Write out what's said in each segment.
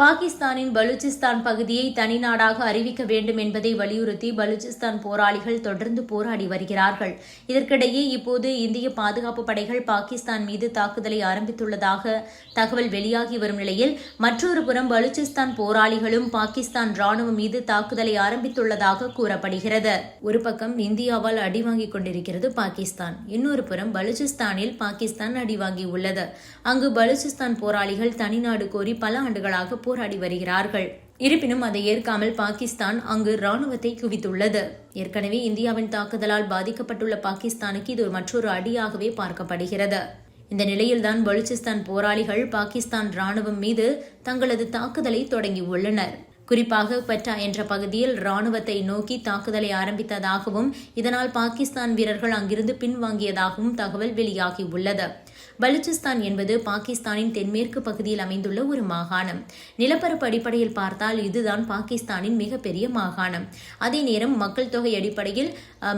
பாகிஸ்தானின் பலூச்சிஸ்தான் பகுதியை தனிநாடாக அறிவிக்க வேண்டும் என்பதை வலியுறுத்தி பலூச்சிஸ்தான் போராளிகள் தொடர்ந்து போராடி வருகிறார்கள். இதற்கிடையே இப்போது இந்திய பாதுகாப்பு படைகள் பாகிஸ்தான் மீது தாக்குதலை ஆரம்பித்துள்ளதாக தகவல் வெளியாகி வரும் நிலையில் மற்றொரு புறம் பலூச்சிஸ்தான் போராளிகளும் பாகிஸ்தான் ராணுவம் மீது தாக்குதலை ஆரம்பித்துள்ளதாக கூறப்படுகிறது. ஒரு பக்கம் இந்தியாவால் அடி வாங்கிக் கொண்டிருக்கிறது பாகிஸ்தான் இன்னொரு புறம் பலூச்சிஸ்தானில் பாகிஸ்தான் அடி வாங்கியுள்ளது அங்கு பலூச்சிஸ்தான் போராளிகள் தனிநாடு கோரி பல ஆண்டுகளாக போராடி வருகிறார்கள். இருப்பினும் அதை ஏற்காமல் பாகிஸ்தான் அங்கு ராணுவத்தை குவித்துள்ளது. ஏற்கனவே இந்தியாவின் தாக்குதலால் பாதிக்கப்பட்டுள்ள பாகிஸ்தானுக்கு இது மற்றொரு அடியாகவே பார்க்கப்படுகிறது. இந்த நிலையில்தான் பலுச்சிஸ்தான் போராளிகள் பாகிஸ்தான் ராணுவம் மீது தங்களது தாக்குதலை தொடங்கியுள்ளனர் குறிப்பாக பட்டா என்ற பகுதியில் ராணுவத்தை நோக்கி தாக்குதலை ஆரம்பித்ததாகவும் இதனால் பாகிஸ்தான் வீரர்கள் அங்கிருந்து பின்வாங்கியதாகவும் தகவல் வெளியாகியுள்ளது பலுச்சிஸ்தான் என்பது பாகிஸ்தானின் தென்மேற்கு பகுதியில் அமைந்துள்ள ஒரு மாகாணம். நிலப்பரப்பு அடிப்படையில் பார்த்தால் இதுதான் பாகிஸ்தானின் மிகப்பெரிய மாகாணம். அதே நேரம் மக்கள் தொகை அடிப்படையில்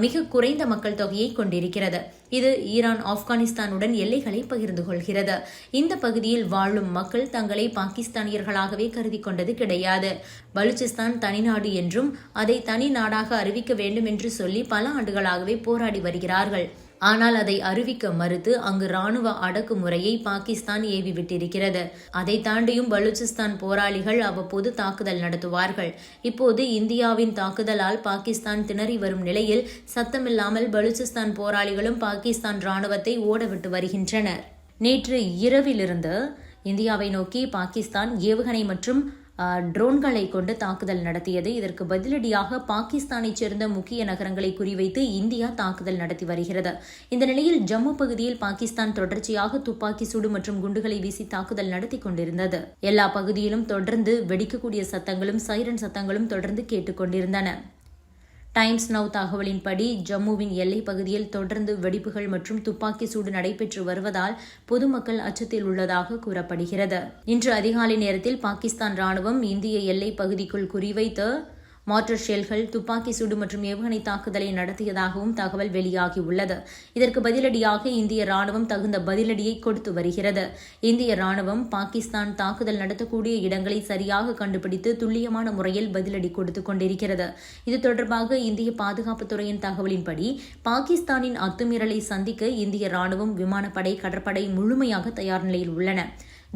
மிக குறைந்த மக்கள் தொகையை கொண்டிருக்கிறது. இது ஈரான் ஆப்கானிஸ்தானுடன் எல்லைகளை பகிர்ந்து கொள்கிறது. இந்த பகுதியில் வாழும் மக்கள் தங்களை பாகிஸ்தானியர்களாகவே கருதி கொண்டது கிடையாது. பலுச்சிஸ்தான் தனிநாடு என்றும் அதை தனி நாடாக அறிவிக்க வேண்டும் என்று சொல்லி பல ஆண்டுகளாகவே போராடி வருகிறார்கள். ஆனால் அதை அறிவிக்க மறுத்து அங்கு ராணுவ அடக்குமுறையை பாகிஸ்தான் ஏவி விட்டிருக்கிறது. அதை தாண்டியும் பலூச்சிஸ்தான் போராளிகள் அவ்வப்போது தாக்குதல் நடத்துவார்கள். இப்போது இந்தியாவின் தாக்குதலால் பாகிஸ்தான் திணறி வரும் நிலையில் சத்தமில்லாமல் பலூச்சிஸ்தான் போராளிகளும் பாகிஸ்தான் ராணுவத்தை ஓடவிட்டு வருகின்றனர். நேற்று இரவிலிருந்து இந்தியாவை நோக்கி பாகிஸ்தான் ஏவுகணை மற்றும் ட்ரோன்களை கொண்டு தாக்குதல் நடத்தியது. இதற்கு பதிலடியாக பாகிஸ்தானைச் சேர்ந்த முக்கிய நகரங்களை குறிவைத்து இந்தியா தாக்குதல் நடத்தி வருகிறது. இந்த நிலையில் ஜம்மு பகுதியில் பாகிஸ்தான் தொடர்ச்சியாக துப்பாக்கி சூடு மற்றும் குண்டுகளை வீசி தாக்குதல் நடத்தி கொண்டிருந்தது. எல்லா பகுதியிலும் தொடர்ந்து வெடிக்கக்கூடிய சத்தங்களும் சைரன் சத்தங்களும் தொடர்ந்து கேட்டுக்கொண்டிருந்தன டைம்ஸ் நவ் தகவலின்படி ஜம்முவின் எல்லைப் பகுதியில் தொடர்ந்து வெடிப்புகள் மற்றும் துப்பாக்கி சூடு நடைபெற்று வருவதால் பொதுமக்கள் அச்சத்தில் உள்ளதாக கூறப்படுகிறது. இன்று அதிகாலை நேரத்தில் பாகிஸ்தான் ராணுவம் இந்திய எல்லைப் பகுதிக்குள் குறிவைத்து மார்டர் ஷெல்கள் துப்பாக்கி சூடு மற்றும் ஏவுகணை தாக்குதலை நடத்தியதாகவும் தகவல் வெளியாகியுள்ளது. இதற்கு பதிலடியாக இந்திய ராணுவம் தகுந்த பதிலடியை கொடுத்து வருகிறது. இந்திய ராணுவம் பாகிஸ்தான் தாக்குதல் நடத்தக்கூடிய இடங்களை சரியாக கண்டுபிடித்து துல்லியமான முறையில் பதிலடி கொடுத்துக் கொண்டிருக்கிறது. இது தொடர்பாக இந்திய பாதுகாப்புத்துறையின் தகவலின்படி பாகிஸ்தானின் அத்துமீறலை சந்திக்க இந்திய ராணுவம் விமானப்படை கடற்படை முழுமையாக தயார் நிலையில் உள்ளன.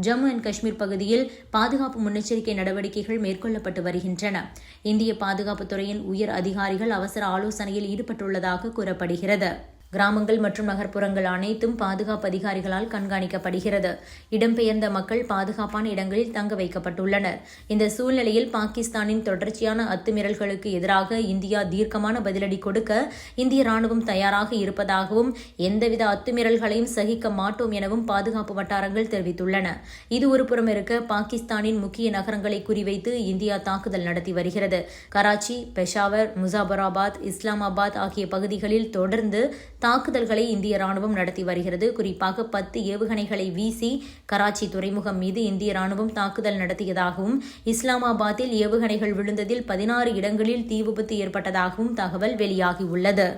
ஜம்மு அண்ட் காஷ்மீர் பகுதியில் பாதுகாப்பு முன்னெச்சரிக்கை நடவடிக்கைகள் மேற்கொள்ளப்பட்டு வருகின்றன. இந்திய பாதுகாப்புத்துறையின் உயர் அதிகாரிகள் அவசர ஆலோசனையில் ஈடுபட்டுள்ளதாக கூறப்படுகிறது. கிராமங்கள் மற்றும் நகர்ப்புறங்கள் அனைத்தும் பாதுகாப்பு அதிகாரிகளால் கண்காணிக்கப்படுகிறது. இடம்பெயர்ந்த மக்கள் பாதுகாப்பான இடங்களில் தங்க வைக்கப்பட்டுள்ளனர். இந்த சூழ்நிலையில் பாகிஸ்தானின் தொடர்ச்சியான அத்துமீறல்களுக்கு எதிராக இந்தியா தீர்க்கமான பதிலடி கொடுக்க இந்திய ராணுவம் தயாராக இருப்பதாகவும் எந்தவித அத்துமீறல்களையும் சகிக்க மாட்டோம் எனவும் பாதுகாப்பு வட்டாரங்கள் தெரிவித்துள்ளன. இது ஒருபுறம் இருக்க பாகிஸ்தானின் முக்கிய நகரங்களை குறிவைத்து இந்தியா தாக்குதல் நடத்தி வருகிறது. கராச்சி பெஷாவர் முசாபராபாத் இஸ்லாமாபாத் ஆகிய பகுதிகளில் தொடர்ந்து தாக்குதல்களை இந்திய ராணுவம் நடத்தி வருகிறது. குறிப்பாக பத்து ஏவுகணைகளை வீசி கராச்சி துறைமுகம் மீது இந்திய ராணுவம் தாக்குதல் நடத்தியதாகவும் இஸ்லாமாபாத்தில் ஏவுகணைகள் விழுந்ததில் பதினாறு இடங்களில் தீ விபத்து ஏற்பட்டதாகவும் தகவல் வெளியாகியுள்ளது.